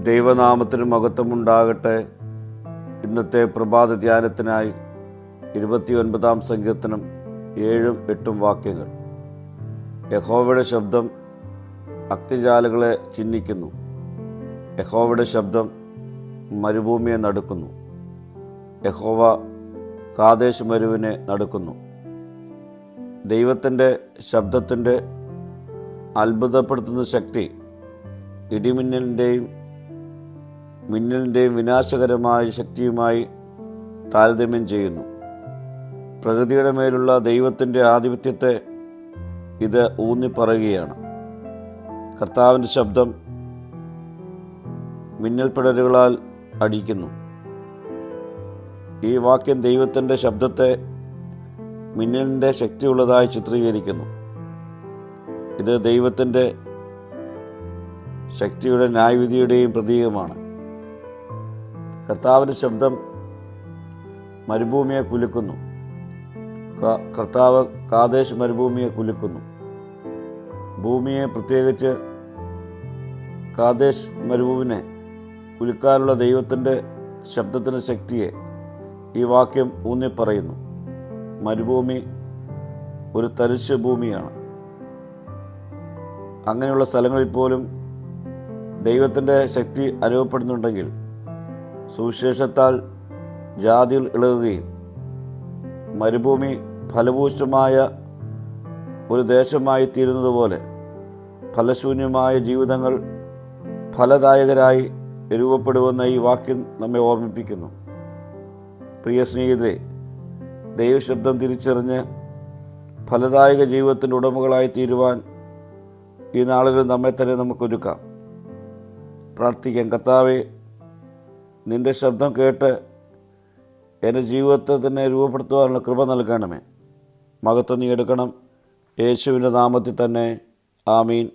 ദൈവനാമത്തിന് മഹത്വമുണ്ടാകട്ടെ. ഇന്നത്തെ പ്രഭാത ധ്യാനത്തിനായി ഇരുപത്തിയൊൻപതാം സങ്കീർത്തനം ഏഴും എട്ടും വാക്യങ്ങൾ. യഹോവയുടെ ശബ്ദം അഗ്നിജാലകളെ ചിഹ്നിക്കുന്നു യഹോവയുടെ ശബ്ദം മരുഭൂമിയെ നടുക്കുന്നു. യഹോവ കാതേശ് മരുവിനെ നടുക്കുന്നു. ദൈവത്തിന്റെ ശബ്ദത്തിന്റെ അത്ഭുതപ്പെടുത്തുന്ന ശക്തി ഇടിമിന്നലിന്റെയും മിന്നലിന്റെയും വിനാശകരമായ ശക്തിയുമായി താരതമ്യം ചെയ്യുന്നു. പ്രകൃതിയുടെ മേലുള്ള ദൈവത്തിന്റെ ആധിപത്യത്തെ ഇത് ഊന്നിപ്പറയുകയാണ്. കർത്താവിന്റെ ശബ്ദം മിന്നൽ മിന്നൽപ്പിടലുകളാൽ അടിക്കുന്നു. ഈ വാക്യം ദൈവത്തിന്റെ ശബ്ദത്തെ മിന്നലിന്റെ ശക്തിയുള്ളതായി ചിത്രീകരിക്കുന്നു. ഇത് ദൈവത്തിന്റെ ശക്തിയുടെ ന്യായവിധിയുടെയും പ്രതീകമാണ്. കർത്താവിന്റെ ശബ്ദം മരുഭൂമിയെ കുലുക്കുന്നു. കർത്താവ് കാദേശ് മരുഭൂമിയെ കുലുക്കുന്നു. ഭൂമിയെ പ്രത്യേകിച്ച് കാദേശ് മരുഭൂമിനെ കുലുക്കാനുള്ള ദൈവത്തിന്റെ ശബ്ദത്തിന്റെ ശക്തിയെ ഈ വാക്യം ഊന്നിപ്പറയുന്നു. മരുഭൂമി ഒരു തരിശ് ഭൂമിയാണ്. അങ്ങനെയുള്ള സ്ഥലങ്ങളിൽ പോലും ദൈവത്തിന്റെ ശക്തി അനുഭവപ്പെടുന്നുണ്ടെങ്കിൽ സുവിശേഷത്താൽ ജാതിയിൽ ഇളകുകയും മരുഭൂമി ഫലഭൂഷ്ടമായ ഒരു ദേശമായി തീരുന്നത് പോലെ ഫലശൂന്യമായ ജീവിതങ്ങൾ ഫലദായകരായി രൂപപ്പെടുമെന്ന ഈ വാക്യം നമ്മെ ഓർമ്മിപ്പിക്കുന്നു. പ്രിയ സ്നേഹിതരെ ദൈവശബ്ദം തിരിച്ചറിഞ്ഞ് ഫലദായക ജീവിതത്തിന്റെ ഉടമകളായി തീരുവാൻ ഈ നാളുകൾ നമ്മെ തന്നെ നമുക്കൊരുക്കാം. പ്രാർത്ഥിക്കാം കർത്താവെ നിന്റെ ശബ്ദം കേട്ട് എന്റെ ജീവിതത്തെ തന്നെ രൂപപ്പെടുത്തുവാനുള്ള കൃപ നൽകണമേ. മകത്വം നീ എടുക്കണം. യേശുവിന്റെ നാമത്തിൽ തന്നെ. ആമീൻ.